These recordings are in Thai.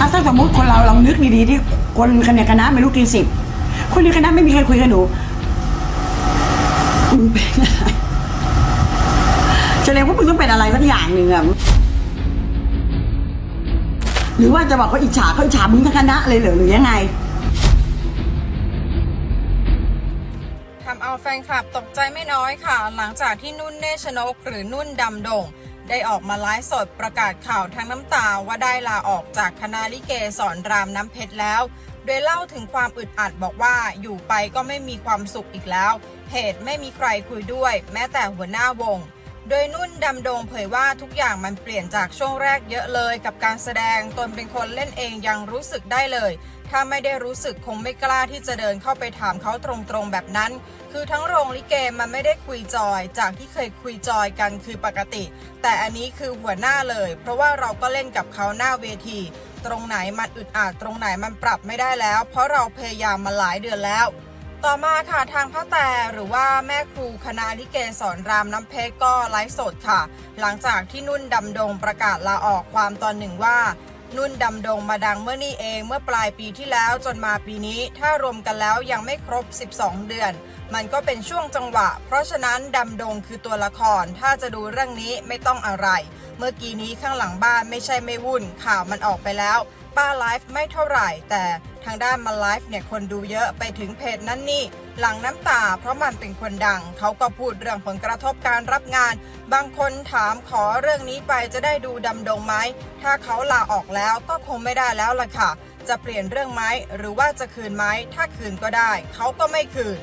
อะถ้าสมมติคนเราลองนึกดีๆที่คนคะคณะไม่รู้กี่สิบ คนในคณะไม่มีใครคุยกับหนูมึงเป็นอะไรแสดงว่ามึงต้องเป็นอะไรสักอย่างหนึ่งอะหรือว่าจะบอกเขาอิจฉาเขาอิจฉามึงทั้งคณะเลยเหรอหรือยังไงทำเอาแฟนคลับตกใจไม่น้อยค่ะ หลังจากที่นุ่นเนชนก หรือนุ่นดำดง ได้ออกมาไลฟ์สดประกาศข่าวทั้งน้ำตาว่าได้ลาออกจากคณะลิเกสอนรามน้ำเพชรแล้ว โดยเล่าถึงความอึดอัดบอกว่าอยู่ไปก็ไม่มีความสุขอีกแล้ว เหตุไม่มีใครคุยด้วย แม้แต่หัวหน้าวง โดยนุ่นดำดงเผยว่าทุกอย่างมันเปลี่ยนจากช่วงแรกเยอะเลย กับการแสดงตนเป็นคนเล่นเองยังรู้สึกได้เลย ถ้าไม่ได้รู้สึกคงไม่กล้าที่จะเดินเข้าไปถามเขาตรงๆแบบนั้น คือทั้งโรงลิเกมันไม่ได้คุยจอย จากที่เคยคุยจอยกันคือปกติ แต่อันนี้คือหัวหน้าเลย เพราะว่าเราก็เล่นกับเขาหน้าเวที ตรงไหนมันอึดอัดตรงไหนมันปรับไม่ได้แล้ว เพราะเราพยายามมาหลายเดือนแล้ว ต่อมาค่ะทางพระแต่หรือว่าแม่ครูคณะลิเกสอนรามน้ำเพชรก็ไลฟ์สดค่ะ หลังจากที่นุ่นดำดงประกาศลาออกความตอนหนึ่งว่า นุ่นดำดงมาดังเมื่อนี่เองเมื่อปลายปีที่แล้วจนมาปีนี้ ถ้ารวมกันแล้วยังไม่ครบ 12 เดือน มันก็เป็นช่วงจังหวะ เพราะฉะนั้นดำดงคือตัวละคร ถ้าจะดูเรื่องนี้ไม่ต้องอะไร เมื่อกี้นี้ข้างหลังบ้านไม่ใช่ไม่วุ่นข่าวมันออกไปแล้วป้าไลฟ์ไม่เท่าไหร่แต่ ทางด้านมาไลฟ์เนี่ยคนดูเยอะไปถึงเพจนั่นนี่หลังน้ำตา เพราะมันเป็นคนดัง เขาก็พูดเรื่องผลกระทบการรับงาน บางคนถามขอเรื่องนี้ไปจะได้ดูดำดงไหม ถ้าเขาลาออกแล้วก็คงไม่ได้แล้วล่ะค่ะ จะเปลี่ยนเรื่องไหมหรือว่าจะคืนไหมถ้าคืนก็ได้ เขาก็ไม่คืน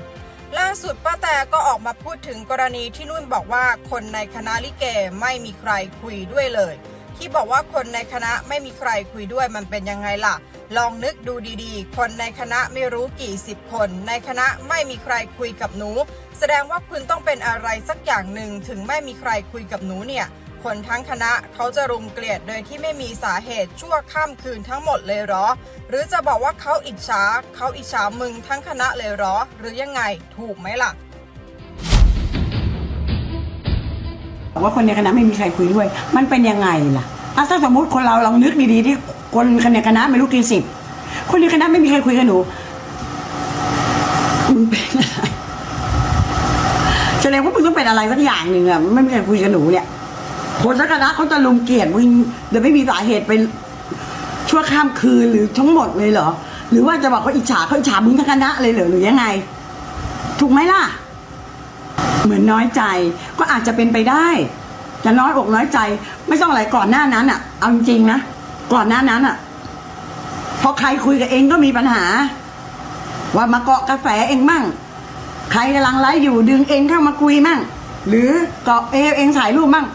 ล่าสุดป้าแต่ก็ออกมาพูดถึงกรณีที่นุ่นบอกว่าคนในคณะลิเกไม่มีใครคุยด้วยเลย ที่บอกว่าคนในคณะไม่มีใครคุยด้วยมันเป็นยังไงล่ะ ลองนึกดูดีๆ คนในคณะไม่รู้กี่สิบคน ในคณะไม่มีใครคุยกับหนู แสดงว่าคุณต้องเป็นอะไรสักอย่างหนึ่งถึงไม่มีใครคุยกับหนูเนี่ยคนทั้งคณะเขาจะรุมเกลียดโดยที่ไม่มีสาเหตุชั่วข้ามคืนทั้งหมดเลยหรอ หรือจะบอกว่าเขาอิจฉาเขาอิจฉามึงทั้งคณะเลยหรอ หรือยังไงถูกไหมล่ะว่าคนในคณะไม่มีใครคุยด้วย มันเป็นยังไงล่ะ อะถ้าสมมติคนเราลองนึกดีๆที่คนในคณะไม่รู้กี่สิบคนในคณะไม่มีใครคุยกับหนูมึงเป็นอะไรแสดงว่ามึงต้องเป็นอะไรสักอย่างหนึ่งอะไม่มีใครคุยกับหนูเนี่ยคนทั้งคณะเขาจะลุมเกลียดมึงโดยไม่มีสาเหตุไปชั่วข้ามคืนหรือทั้งหมดเลยเหรอหรือว่าจะบอกเขาอิจฉาเขาอิจฉามึงทั้งคณะเลยเหรอหรือยังไง ถูกไหมล่ะ เหมือนน้อยใจก็อาจจะเป็นไปได้ จะน้อยอกน้อยใจ ไม่ต้องอะไรก่อนหน้านั้นอะ เอาจริงนะก่อนหน้านั้นอะพอใครคุยกับเองก็มีปัญหา ว่ามาเกาะกระแสเองมั่ง ใครกำลังไลฟ์อยู่ดึงเองเข้ามาคุยมั่ง หรือเกาะเอเองถ่ายรูปมั่ง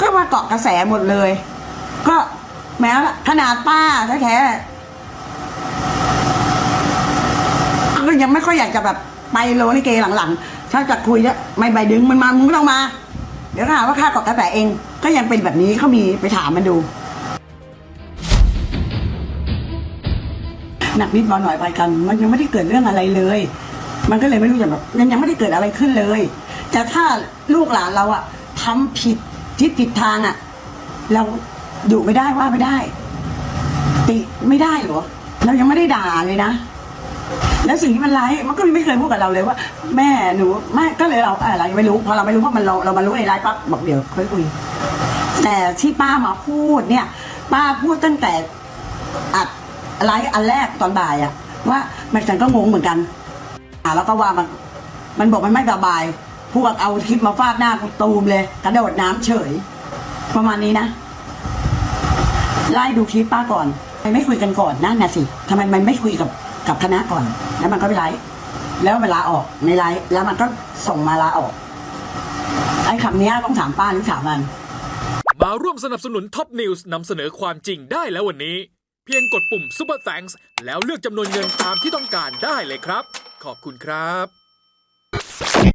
ก็ว่าเกาะกระแสหมดเลย ก็แม้ขนาดป้าแท้ก็ยังไม่ค่อยอยากจะแบบไปโลลิเกหลังๆ ถ้าจะคุยแล้วไม่ใบดึงมันมา มึงไม่ต้องมา ดี๋ยวก็หาว่าค่าเกาะกระแสเอง ก็ยังเป็นแบบนี้เขามีไปถามมันดู หนักนิดเบาหน่อยไปกัน มันยังไม่ได้เกิดเรื่องอะไรเลย มันก็เลยไม่รู้จะแบบมันยังไม่ได้เกิดอะไรขึ้นเลย แต่ถ้าลูกหลานเราอะทำผิดทิศผิดทางอะเราดุไม่ได้ว่าไม่ได้ ติไม่ได้หรอเรายังไม่ได้ด่าเลยนะ แล้วสิ่งที่มันไลฟ์มันก็ไม่เคยพูดกับเราเลยว่า แม่หนูไม่ก็เลยเราอะไรไม่รู้พอเราไม่รู้เพราะมันเราเรามารู้ในไลฟ์ปั๊บบอกเดี๋ยวค่อยคุยแต่ที่ป้ามาพูดเนี่ย ป้าพูดตั้งแต่อัดไลฟ์อันแรกตอนบ่ายอะว่ามันฉันก็งงเหมือนกันอ่าแล้วก็ว่ามันมันบอกมันไม่สบายพวกเอาคลิปมาฟาดหน้ากูตูมเลยกระโดดน้ำเฉย ประมาณนี้นะไล่ดูคลิปป้าก่อนไมไม่คุยกันก่อนนั่นน่ะสิทำไมมันไม่คุยกับ กับคณะก่อน แล้วมันก็ไปไลฟ์แล้วเวลาออกในไลฟ์แล้วมันก็ส่งมาลาออก ไอ้คำเนี้ยต้องถามป้าหรือถามมัน มาร่วมสนับสนุนท็อปนิวส์นำเสนอความจริงได้แล้ววันนี้ เพียงกดปุ่ม Super Thanks แล้วเลือกจำนวนเงินตามที่ต้องการได้เลยครับ ขอบคุณครับ